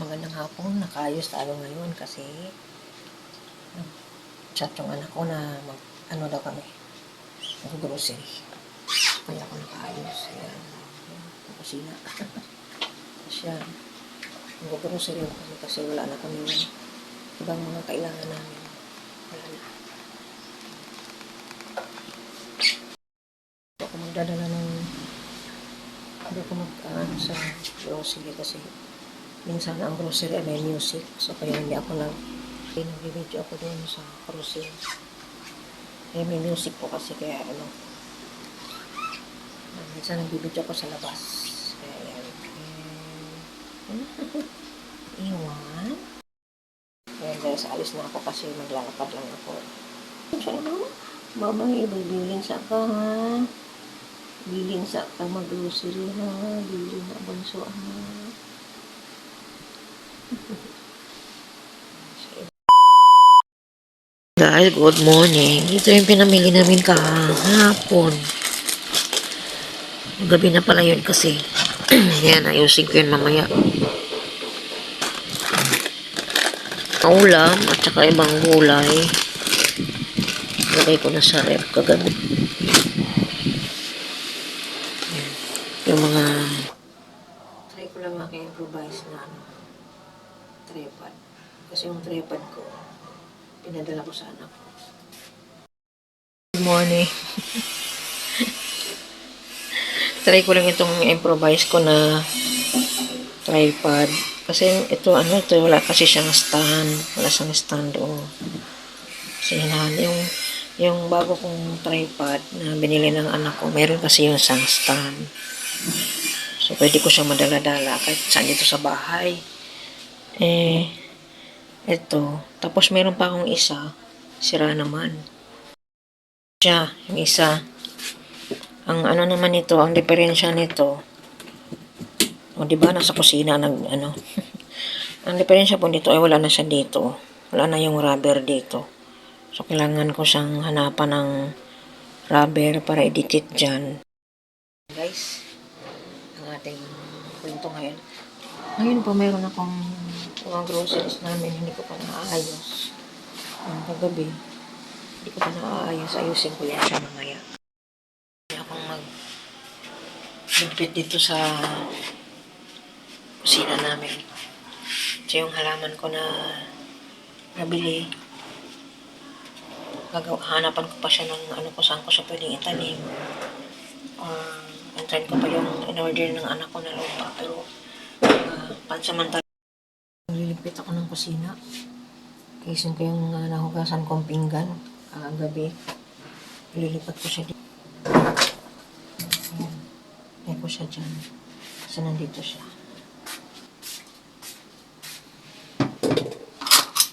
Magandang hapon, nakaayos tayo ngayon kasi chat yung anak ko na mag, ano daw kami, mag-grocery. Kaya ako nakaayos. Ayan, kusina. Tapos mag-grocery ako kami kasi wala na kami yung ibang mga kailangan namin. Wala na. Hindi ako magdadala ng hindi ako mag ano, sa grocery kasi minsan ang grocery ay may music. So, kaya hindi ako nag nag-video ako doon sa grocery. Eh, may music po kasi kaya ano. ah, Minsan nag-video ako sa labas. Iwan. Dahil sa alis na ako kasi maglalakad lang ako. Ano? Mama, ibibilin sa ka ha. Bilin sa ka mag-grocery ha. Bilin na banso ha. Guys, good morning. Ito yung pinamili namin kahapon. Gabi na pala yun kasi. Yan, ayusin ko yun mamaya. Ulam at saka ibang gulay. Lagay ko na sa rep kagabi. Yung mga... Try ko lang maki-improvise na ano, tripod. Kasi yung tripod ko, pinadala ko sa anak ko. Good morning. Try ko lang itong improvise ko na tripod. Kasi ito, ano, ito, wala kasi siyang stand. Wala siyang stand, oh. Kasi hinahan, yung, yung bago kong tripod na binili ng anak ko, meron kasi yung isang stand. So, pwede ko siyang madala-dala kahit saan dito sa bahay. Eh, ito. Tapos meron pa akong isa. Sira naman. Siya, yung isa. Ang ano naman nito, ang diferensya nito, o di ba nasa kusina nag ano. ang diferensya po dito ay wala na siya dito. Wala na yung rubber dito. So kailangan ko siyang hanapan ng rubber para idikit diyan. Guys, ang ating kwento ngayon. Ngayon po mayroon akong mga groceries namin, hindi ko pa naayos. Ang kagabi, hindi ko pa naayos. Ayusin ko yan siya mamaya. Hindi akong mag ligpit dito sa kusina namin. Ito yung halaman ko na nabili. Gagaw, hanapan ko pa siya ng ano ko saan ko siya pwedeng itanim. Or, antayin ko pa yung in-order ng anak ko na lupa. Pero, uh, pansamantala, Nililigpit ako ng kusina. Kaisin ko yung uh, nahugasan kong pinggan kagabi. Ililipat ko siya dito. Ayan. Lagay ko siya dyan. Kasi nandito siya.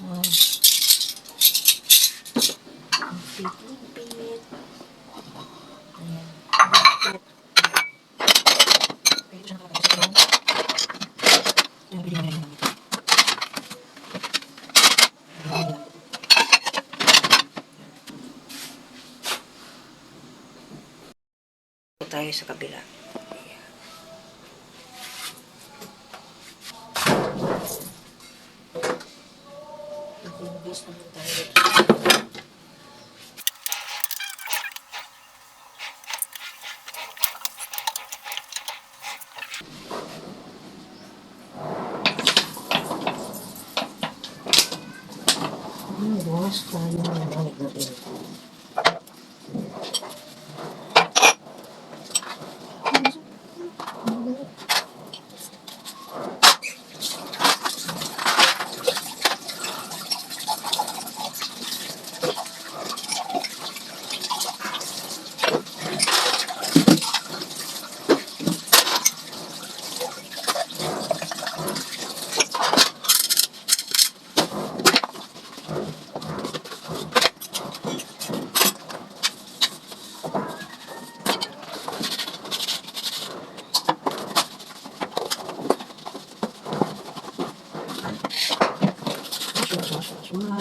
Wow. Lipit-lipit. Ayan. Lipit. Pwede siya nakalagay sa loob. Yung video na yun. tayo sa kabila. Ayan. Nakuhugas naman tayo. Ah, bukas tayo ng 什么？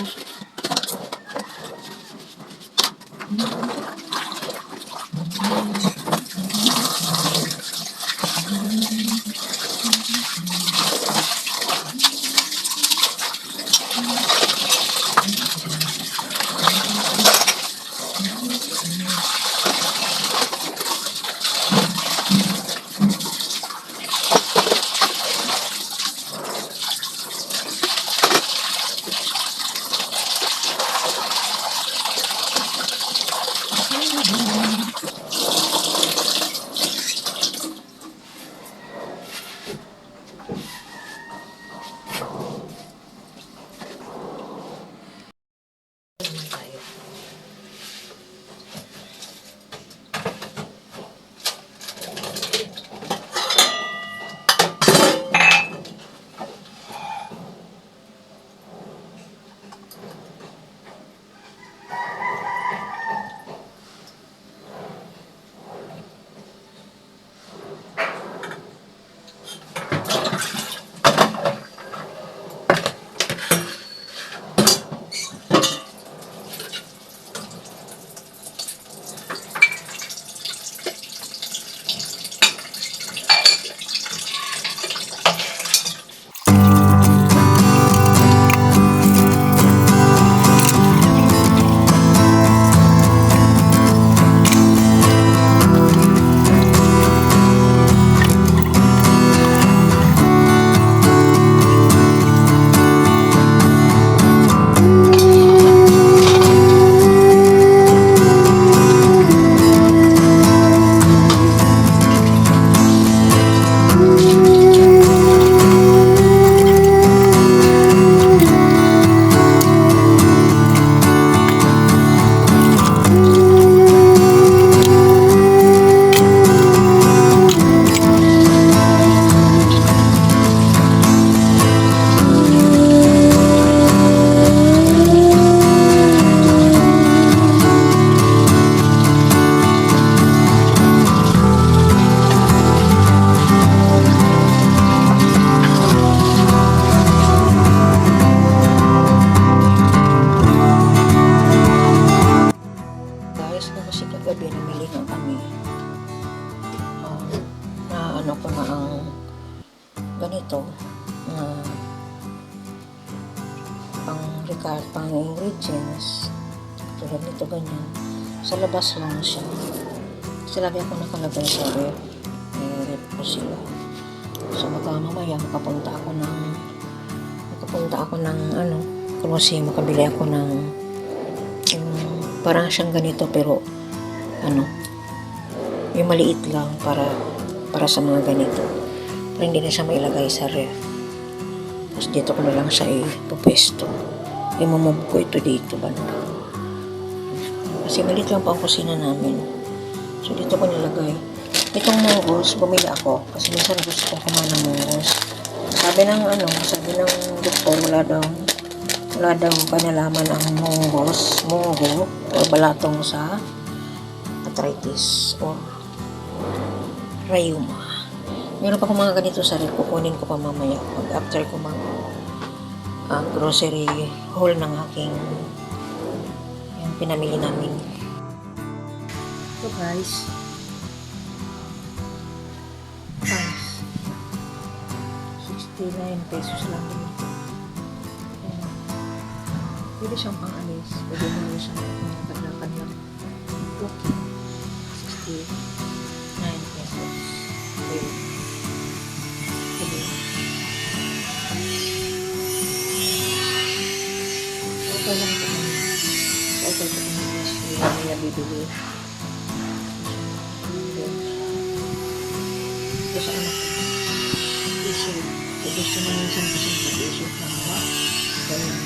Labas lang siya. Kasi lagi ako nakalagay sa ref. May ref ko sila. So baka mamaya makapunta ako ng makapunta ako ng ano, Colosseum, makabili ako ng yung parang siyang ganito pero ano yung maliit lang para para sa mga ganito pero hindi na siya mailagay sa ref tapos dito ko na lang siya ipupesto imumove ko ito dito banda kasi maliit lang po ang kusina namin. So dito ko nilagay. Itong munggos bumili ako. Kasi minsan gusto kong kumain ng munggos sabi ng ano sabi ng doktor wala daw wala daw kanalaman ang munggos, munggo, o balatong sa arthritis o rheuma. Meron pa akong mga ganito sa rep, kukunin ko pa mamaya. Pag after ko mag ah, grocery haul ng aking pinamili namin. So guys, guys, 69 pesos lang din ito. Pwede siyang pang-alis. Pwede mo siyang pang-lakad lang. Walking. 69 pesos. Pwede. Pwede. Okay lang ito kami. Mas hindi nila bibili. Ito sa anak ko. Issue. Kung gusto mo minsan kasi mag-issue ka. Ganun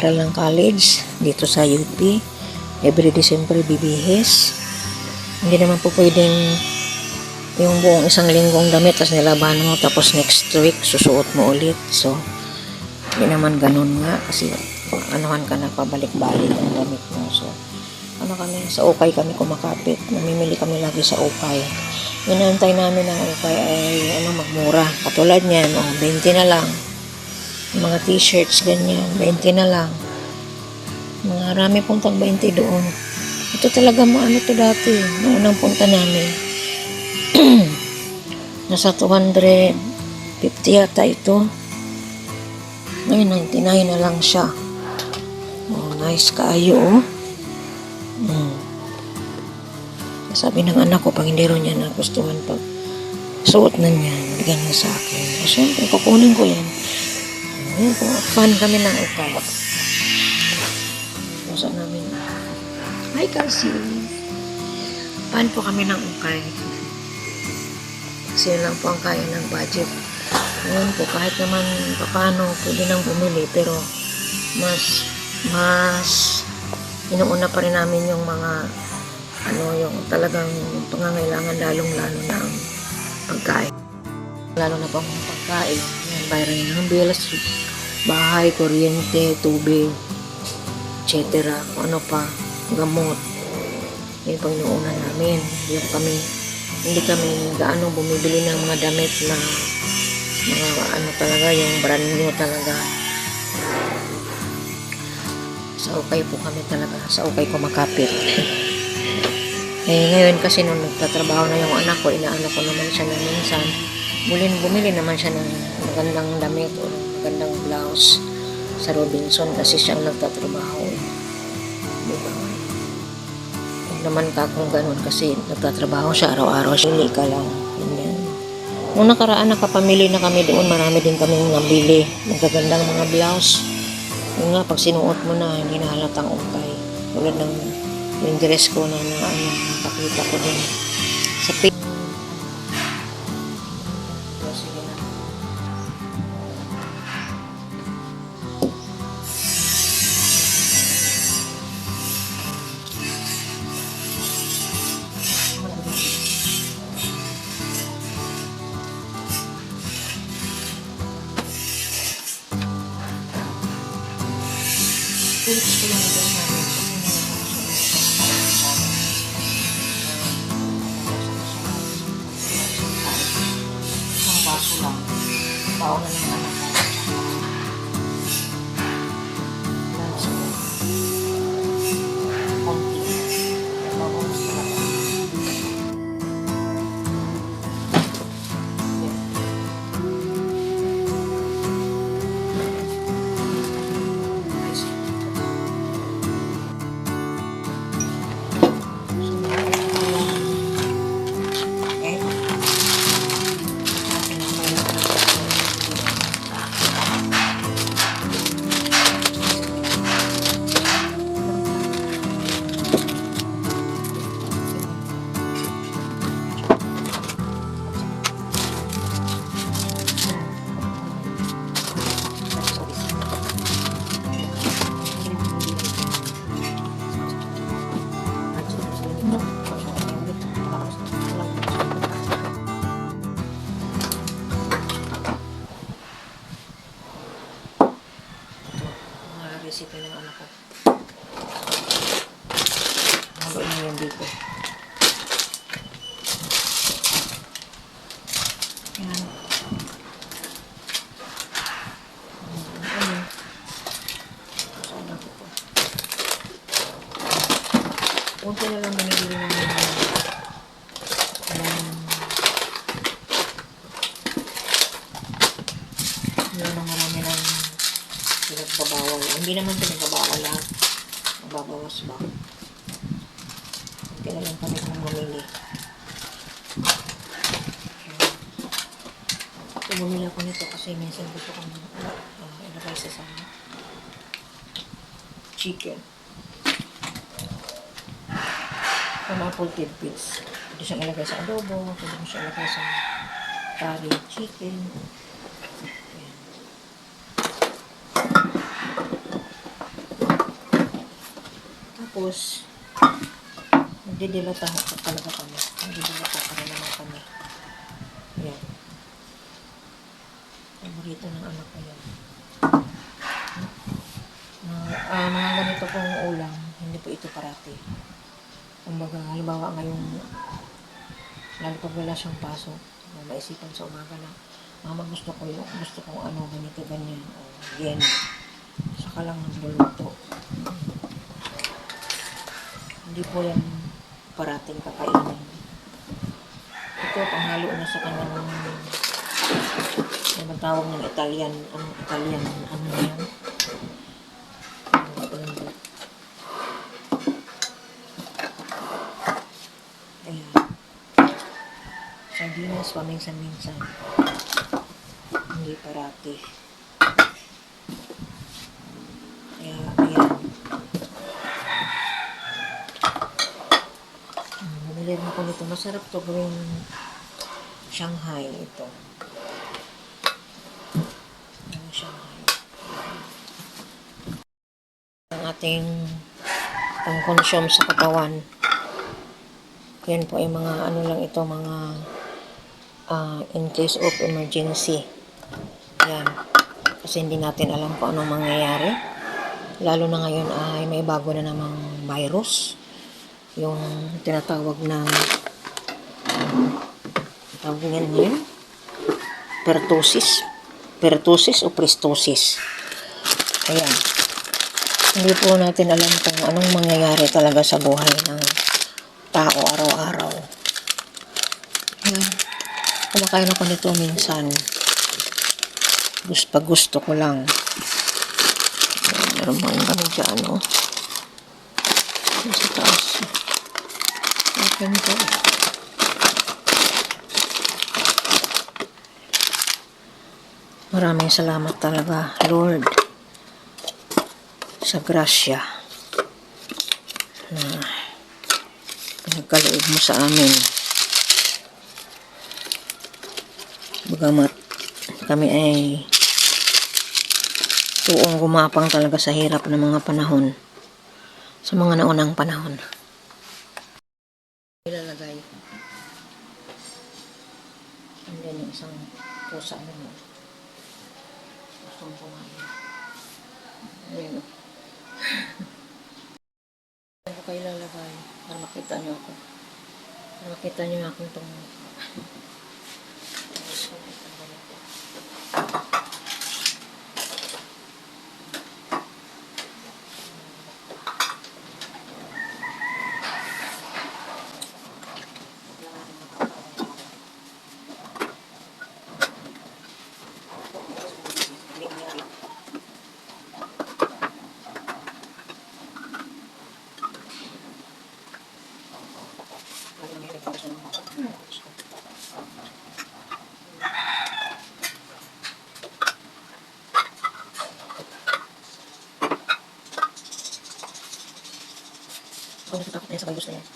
nag-aaral ng college dito sa UP. Every December bibihis. Hindi naman po pwedeng yung buong isang linggong damit, tapos nilaban mo, tapos next week, susuot mo ulit. So, hindi naman ganun nga, kasi anuhan ka na pabalik-balik ang damit mo. So, ano kami, sa ukay kami kumakapit. Namimili kami lagi sa ukay. Inaantay namin ang ukay ay ano, magmura. Katulad niyan, oh, 20 na lang. Mga t-shirts, ganyan, 20 na lang. Mga rami pong tag 20 doon. Ito talaga maano to dati, noong unang punta namin. Nasa 250 yata ito. Ngayon, 99 na lang siya. Oh, nice kaayo, oh. Mm. Sabi ng anak ko, pag hindi rin niya nagustuhan pag suot na niya, bigyan niya sa akin. O, syempre, kukunin ko yan. Ayun po, fan kami ng ukay. Pusa namin. Hi, Kasi. Fan po kami ng ukay. Kasi yun lang po ang kaya ng budget. Ngayon po, kahit naman paano, pwede nang bumili, pero mas, mas, inuuna pa rin namin yung mga, ano, yung talagang pangangailangan lalong-lalo na ang pagkain. Lalo na pang pagkain. Yan, bayaran ng bills, bahay, kuryente, tubig, etc. Kung ano pa, gamot. Yun pang inuuna namin. Yung kami, hindi kami gaano bumibili ng mga damit na mga ano talaga, yung brand new talaga. Sa ukay po kami talaga. Sa ukay ko makapit. eh, ngayon kasi nung nagtatrabaho na yung anak ko, inaano ko naman siya na minsan, bulin, bumili naman siya ng magandang damit o magandang blouse sa Robinson kasi siyang nagtatrabaho. eh. Di ba? Huwag naman ka kung ganun kasi nagtatrabaho siya araw-araw. Hindi ka lang. Ganyan. Nung nakaraan nakapamili na kami doon, marami din kaming nabili. Magagandang mga blouse. Yung nga, pag sinuot mo na, hindi na halatang ukay. Tulad ng yung dress ko na, na ano, nakakita ko din. Philips ko lang ito namin. Isang baso lang. Bao na ng anak ko. Lunch wala nang marami ng pinagbabawal. Hindi naman pinagbabawal lahat. Mababawas ba? Hindi na lang kami kung mamili. So, bumili ako nito kasi minsan gusto kong uh, ilagay sa sa chicken. From apple tidbits. Pwede siyang ilagay sa adobo, pwede mo siyang ilagay sa curry chicken. Tapos, magdidilata ko talaga kami. Magdidilata pa rin naman kami. Yan. Paborito ng anak ko yan. Mga, ah, mga ganito pong ulam, hindi po ito parati. Kumbaga, halimbawa ngayong, lalo pag wala siyang pasok, na sa umaga na, mama gusto ko yung, gusto kong ano, ganito, ganyan, o yan. Saka lang nagluluto. Hindi po yan parating kakainin. Ito, panghalo na sa kanyang, ano tawag ng Italian, ano, Italian, ano yan? Ano? Ayan. Sardinas paminsan-minsan. Hindi parati. Kaya, ayan. Rin ako nito. Masarap to gawing Shanghai ito. Shanghai. Ang ating pang-consume sa katawan. Yan po ay mga ano lang ito, mga ah, in case of emergency. Yan. Kasi hindi natin alam kung anong mangyayari. Lalo na ngayon ay may bago na namang virus. Yung tinatawag na tawag nga ngayon? Pertussis. Pertussis o prestosis. Ayan. Hindi po natin alam kung anong mangyayari talaga sa buhay ng tao araw-araw. Ayan. Kumakain ako nito minsan. Gusto, pag gusto ko lang. Ayan, meron bang kami dyan, no? Ayan Sa. Ko. Maraming salamat talaga, Lord, sa grasya na pinagkaloob mo sa amin. Bagamat kami ay tuong gumapang talaga sa hirap ng mga panahon. Sa mga naunang panahon. Ilalagay. And then yung isang pusa naman. Gustong pumain. Ayan o. Saan ko kayo lalagay? Para makita nyo ako. Para makita nyo yung aking. Tapos, makita nyo ako. Ako natatakot na yan sa virus na yan.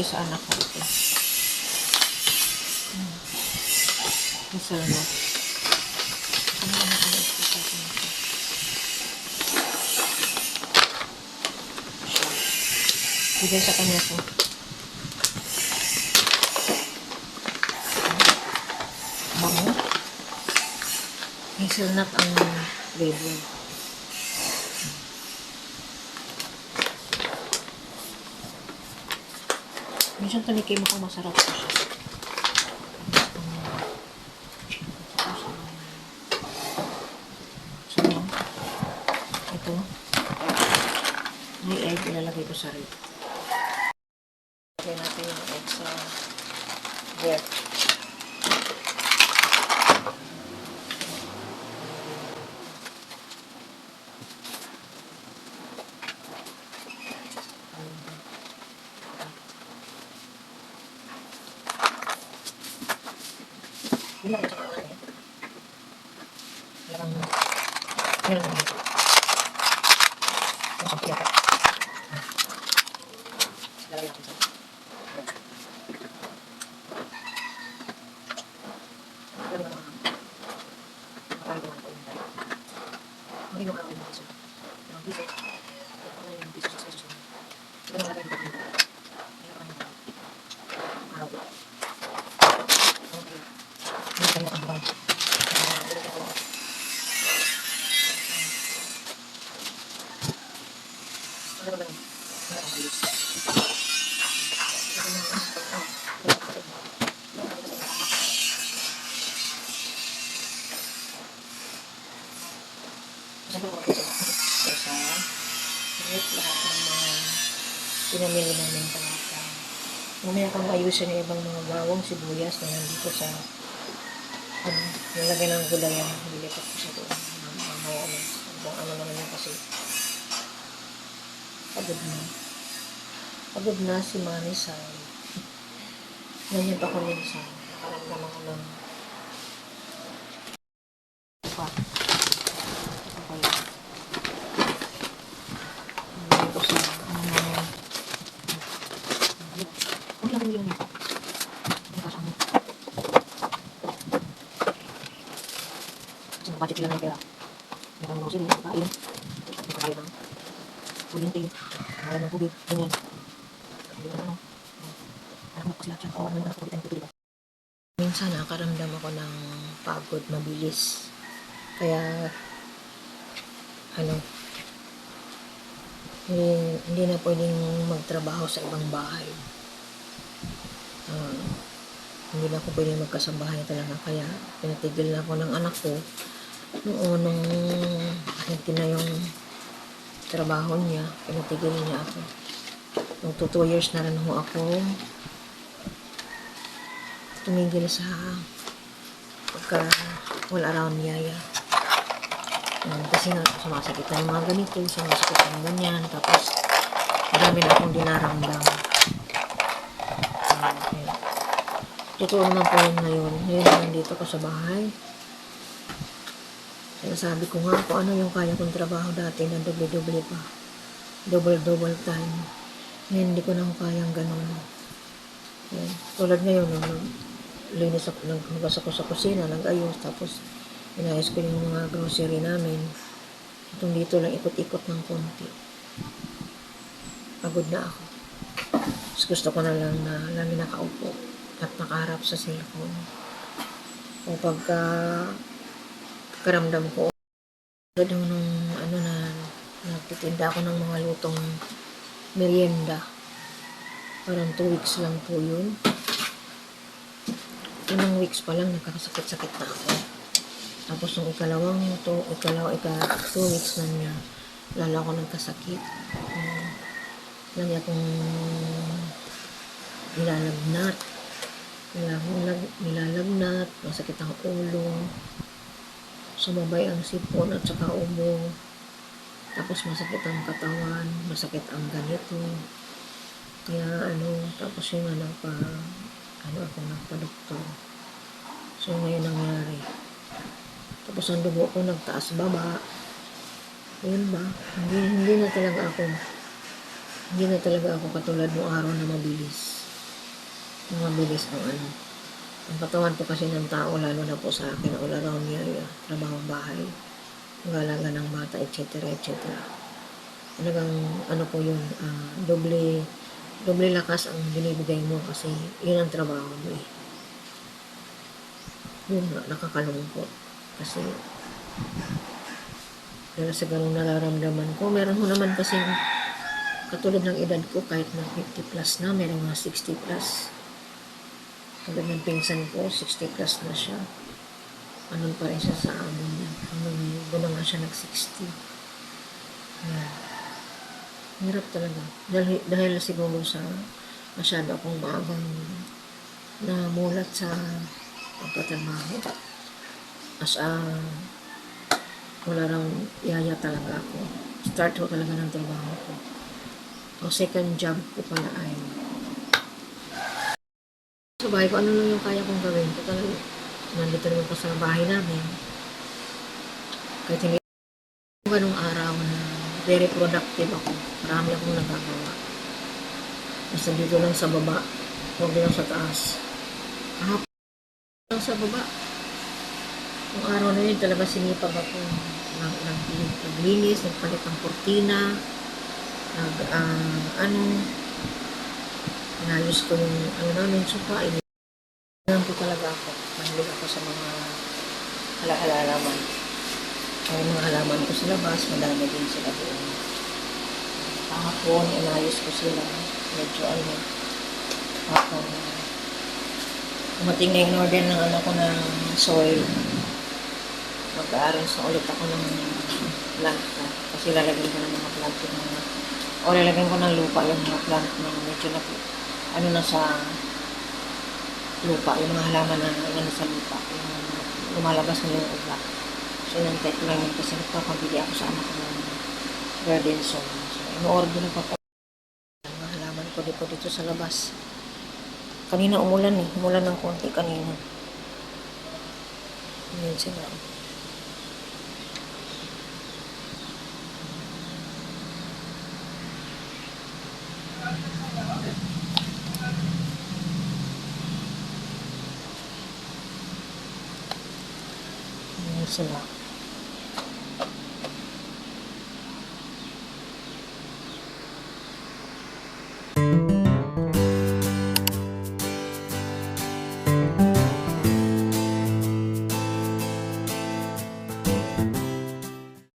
Ito sa anak ko ito. Hmm. Isa na. Na ako ito sa akin ito? Bigay sa kanya to. Bango. Hazelnut ang flavor. Minsan tanikim ako masarap po siya. So, ito. May egg, ilalagay ko sa rib. Lagay natin yung egg sa rib. Yun lang yung sa mga Talagang, meron lang dito. Ang sakit. Lalagyan natin sa Isa. Kahit lahat ng mga pinamili namin talaga. Mamaya kang ayusin yung ibang mga bawang sibuyas na nandito sa ano, nilagay ng gulayan. Nilipat ko sa doon. Mamaya na. Ibang ano naman yun kasi. Pagod na. Pagod na si Manny Sai. Ganyan pa ko minsan. Nakaramdam ako ng pa. Ito pa yun. Nandito sa ano namin. Ano lang yung nito? Hindi ka sama. Kasi budget lang ng pera. Ka naman sila, kain. Kain ng kulinting. Wala ng tubig. Ganyan. Minsan nakaramdam ako ng pagod mabilis. Kaya, ano, hindi, hindi na pwedeng magtrabaho sa ibang bahay. Ah, hindi na ako pwedeng magkasambahay talaga. Kaya, pinatigil na ako ng anak ko. Noon, nung hindi na yung trabaho niya, pinatigil niya ako. Nung 2 years na rin ho ako tumigil sa pagka all around yaya. Um, kasi nga, sumasakit na yung mga ganito, sumasakit na ganyan, tapos marami na akong dinaramdam. Um, okay. Totoo naman po yun ngayon. Ngayon na nandito ko sa bahay. Sinasabi ko nga kung ano yung kaya kong trabaho dati na doble-doble pa. Double-double time. Ngayon hindi ko na kayang ganun. Yan. Tulad ngayon, nung linis ako, naghugas ako sa kusina, nag-ayos, tapos inayos ko yung mga grocery namin. Itong dito lang, ikot-ikot ng konti. Pagod na ako. Tapos gusto ko na lang na lagi nakaupo at nakaharap sa cellphone. O pagka karamdam ko, tulad nung nung ano na, nagtitinda ako ng mga lutong merienda. Parang 2 weeks lang po yun. Unang weeks pa lang, nagkakasakit-sakit na ako. Tapos nung ikalawang to, ikalawa, ika 2 weeks na niya, lalo ako nagkasakit. Um, lagi akong nilalagnat. Nilalag, nilalagnat, masakit ang ulo. Sumabay ang sipon at saka ubo. Tapos masakit ang katawan, masakit ang ganito. Kaya ano, tapos yung ano pa, ano ako nagpa-doktor. So ngayon nangyari. Tapos ang dugo ko nagtaas baba. Ayun ba? Hindi, hindi na talaga ako, hindi na talaga ako katulad ng araw na mabilis. Mabilis ng ano. Ang katawan po kasi ng tao, lalo na po sa akin, all around area, trabaho bahay, galaga ng bata, etc. etc. Talagang ano po yun, ah, doble doble lakas ang binibigay mo kasi yun ang trabaho mo eh. Yun nga, nakakalungkot. Kasi dahil sa ganung nararamdaman ko, meron ho naman kasi katulad ng edad ko, kahit na 50 plus na, meron mga 60 plus. Katulad ng pinsan ko, 60 plus na siya. Anong pa rin siya sa amo niya. Anong, doon na nga siya nag-60. Yeah. Hirap talaga. Dahil, dahil siguro sa masyado akong maagang namulat sa pagtatrabaho. As a wala raw yaya talaga ako. Start ko talaga ng trabaho ko. Ang second job ko pala ay ko, ano lang yung kaya kong gawin. Ko talaga, nandito naman po sa bahay namin. Kahit hindi ganung araw na very productive ako. Marami akong nagagawa. Basta dito lang sa baba. Huwag lang sa taas. Kahapon lang sa baba. Yung araw na yun talaga sinipag ako. Nag, nag, naglinis, nagpalit ng kortina, nag, ah, ano, inayos ko yung, ano namin, sopa, Ganun po talaga ako. Mahilig ako sa mga hala-halaman. Ang mga halaman ko sa labas, madami din sila doon. Kahapon, inayos ko sila. Medyo ano, kahapon, umating na yung order ng ano ko ng soil. Mag-aaros na ulit ako ng plant ko. Kasi lalagyan ko ng mga plant yung mga, o lalagyan ko ng lupa yung mga plant na medyo na, ano na sa lupa, yung mga halaman na ano sa lupa, yung lumalabas na yung uba. So, inantay ko lang yun kasi nagpapabili ako sa anak ko ng garden soil. So, in-order na pa po mga halaman ko dito dito sa labas. Kanina umulan eh. Umulan ng konti kanina. Ayan sila. Ayan sila.